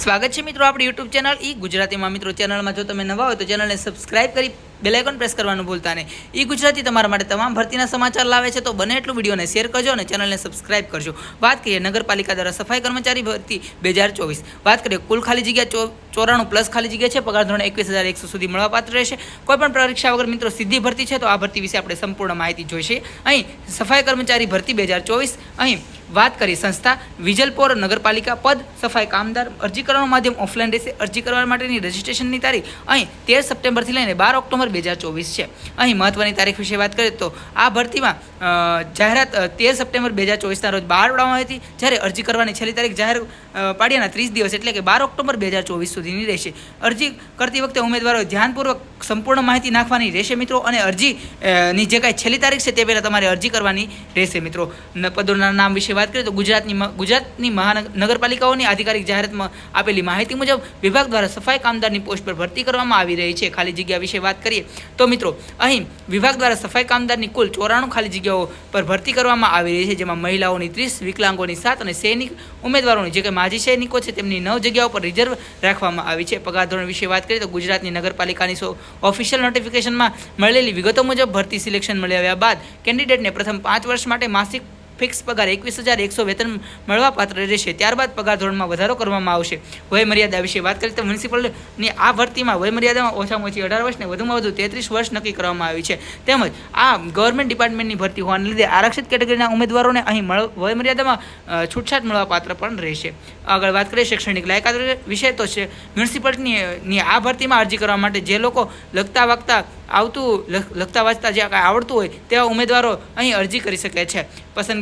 સ્વાગત છે મિત્રો આપણી યુટ્યુબ ચેનલ ઈ ગુજરાતીમાં. મિત્રો ચેનલમાં જો તમે નવા હોય તો ચેનલને સબસ્ક્રાઇબ કરી બેલાઇકોન પ્રેસ કરવાનું ભૂલતા નહીં. ઈ ગુજરાતી તમારા માટે તમામ ભરતીના સમાચાર લાવે છે, તો બને એટલું વિડીયોને શેર કરજો અને ચેનલને સબસ્ક્રાઇબ કરજો. વાત કરીએ નગરપાલિકા દ્વારા સફાઈ કર્મચારી ભરતી બે હજાર ચોવીસ. વાત કરીએ કુલ ખાલી જગ્યા ચો, ચોરાણું પ્લસ ખાલી જગ્યા છે, પગાર ધોરણ એકવીસ હજાર એકસો સુધી મળવાપાત્ર રહેશે. કોઈ પણ પરીક્ષા વગર મિત્રો સીધી ભરતી છે, તો આ ભરતી વિશે આપણે સંપૂર્ણ માહિતી જોઈશે. અહીં સફાઈ કર્મચારી ભરતી બે હજાર ચોવીસ. અહીં વાત કરી સંસ્થા વિજલપોર નગરપાલિકા પદ સફાઈ કામદાર અરજી કરવાનું માધ્યમ ઓફલાઈન રહેશે. અરજી કરવા માટેની રજિસ્ટ્રેશનની તારીખ અહીં તેર સપ્ટેમ્બરથી લઈને બાર ઓક્ટોબર બે હજાર ચોવીસ છે. અહીં મહત્વની તારીખ વિશે વાત કરીએ તો આ ભરતીમાં જાહેરાત તેર સપ્ટેમ્બર બે હજાર ચોવીસના રોજ બહાર પાડવામાં આવી હતી, જ્યારે અરજી કરવાની છેલ્લી તારીખ જાહેર પાડ્યાના ત્રીસ દિવસ એટલે કે બાર ઓક્ટોબર બે હજાર ચોવીસ સુધીની રહેશે. અરજી કરતી વખતે ઉમેદવારો ધ્યાનપૂર્વક સંપૂર્ણ માહિતી નાખવાની રહેશે મિત્રો અને અરજીની જે કાંઈ છેલ્લી તારીખ છે તે પહેલાં તમારે અરજી કરવાની રહેશે મિત્રો. પદોના નામ વિશે વાત કરીએ તો ગુજરાતની ગુજરાતની મહાનગરપાલિકાઓની આધિકારિક જાહેરાતમાં આપેલી માહિતી મુજબ વિભાગ દ્વારા સફાઈ કામદારની પોસ્ટ પર ભરતી કરવામાં આવી રહી છે. ખાલી જગ્યા વિશે વાત કરીએ તો મિત્રો, અહીં વિભાગ દ્વારા સફાઈ કામદારની કુલ ચોરાણું ખાલી જગ્યાઓ પર ભરતી કરવામાં આવી રહી છે, જેમાં મહિલાઓની ત્રીસ, વિકલાંગોની સાત અને સૈનિક ઉમેદવારોની, જે કે માજી સૈનિકો છે, તેમની નવ જગ્યાઓ પર રિઝર્વ રાખવામાં આવી છે. પગાર ધોરણ વિશે વાત કરીએ તો ગુજરાતની નગરપાલિકાની ઓફિશિયલ નોટિફિકેશનમાં મળેલી વિગતો મુજબ ભરતી સિલેક્શન મળી આવ્યા બાદ કેન્ડિડેટને પ્રથમ પાંચ વર્ષ માટે માસિક ફિક્સ પગાર એકવીસ હજાર એકસો વેતન મળવા પાત્ર રહેશે. ત્યારબાદ પગાર ધોરણમાં વધારો કરવામાં આવશે. વયમર્યાદા વિશે વાત કરીએ તો મ્યુનિસિપલની આ ભરતીમાં વયમર્યાદામાં ઓછામાં ઓછી અઢાર વર્ષ ને વધુમાં વધુ તેત્રીસ વર્ષ નક્કી કરવામાં આવી છે. તેમજ આ ગવર્મેન્ટ ડિપાર્ટમેન્ટની ભરતી હોવાને લીધે આરક્ષિત કેટેગરીના ઉમેદવારોને અહીં મળ, વયમર્યાદામાં છૂટછાટ મળવા પાત્ર પણ રહેશે. આગળ વાત કરીએ શૈક્ષણિક લાયકાત વિશે તો છે મ્યુનિસિપાલિટીની આ ભરતીમાં અરજી કરવા માટે જે લોકો લગતા વાગતા આવતું, લખ- લખતા વાંચતા જે આવડતું હોય તેવા ઉમેદવારો અહીં અરજી કરી શકે છે.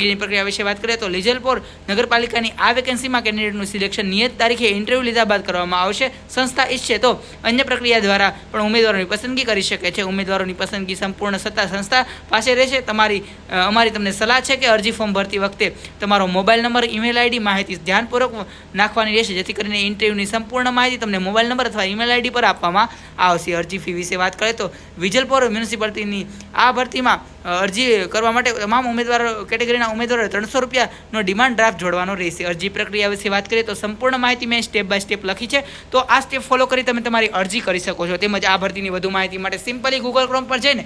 પસંદગીની પ્રક્રિયા વિશે વાત કરીએ તો લીજલપોર નગરપાલિકાની આ વેકેન્સીમાં કેન્ડિડેટનું સિલેક્શન નિયત તારીખે ઇન્ટરવ્યૂ લીધા બાદ કરવામાં આવશે. સંસ્થા ઈચ્છે તો અન્ય પ્રક્રિયા દ્વારા પણ ઉમેદવારોની પસંદગી કરી શકે છે. ઉમેદવારોની પસંદગી સંપૂર્ણ સત્તા સંસ્થા પાસે રહેશે. તમારી અમારી તમને સલાહ છે કે અરજી ફોર્મ ભરતી વખતે તમારો મોબાઈલ નંબર, ઈમેલ આઈડી માહિતી ધ્યાનપૂર્વક નાખવાની રહેશે. જેથી કરીને ઇન્ટરવ્યૂની સંપૂર્ણ માહિતી તમને મોબાઈલ નંબર અથવા ઈમેલ આઈડી પર આપવામાં આવશે. અરજી ફી વિશે વાત કરીએ તો વિજલપોર મ્યુનિસિપાલિટીની આ ભરતીમાં અરજી કરવા માટે તમામ ઉમેદવારો કેટેગરીના ઉમેદવારોએ ત્રણસો રૂપિયાનો ડિમાન્ડ ડ્રાફ્ટ જોડવાનો રહેશે. અરજી પ્રક્રિયા વિશે વાત કરીએ તો સંપૂર્ણ માહિતી મેં સ્ટેપ બાય સ્ટેપ લખી છે. તો આ સ્ટેપ ફોલો કરી તમે તમારી અરજી કરી શકો છો. તેમજ આ ભરતીની વધુ માહિતી માટે સિમ્પલી ગૂગલ ક્રોમ પર જઈને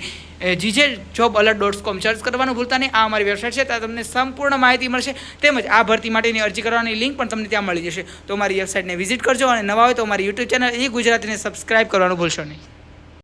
GJ job alert dot com search કરવાનું ભૂલતા નહીં. આ અમારી વેબસાઇટ છે, ત્યાં તમને સંપૂર્ણ માહિતી મળશે. તેમજ આ ભરતી માટેની અરજી કરવાની લિંક પણ તમને ત્યાં મળી જશે. તો અમારી વેબસાઇટને વિઝિટ કરજો અને નવા હોય તો અમારી યુટ્યુબ ચેનલ એ ગુજરાતીને સબસ્ક્રાઇબ કરવાનું ભૂલશો નહીં.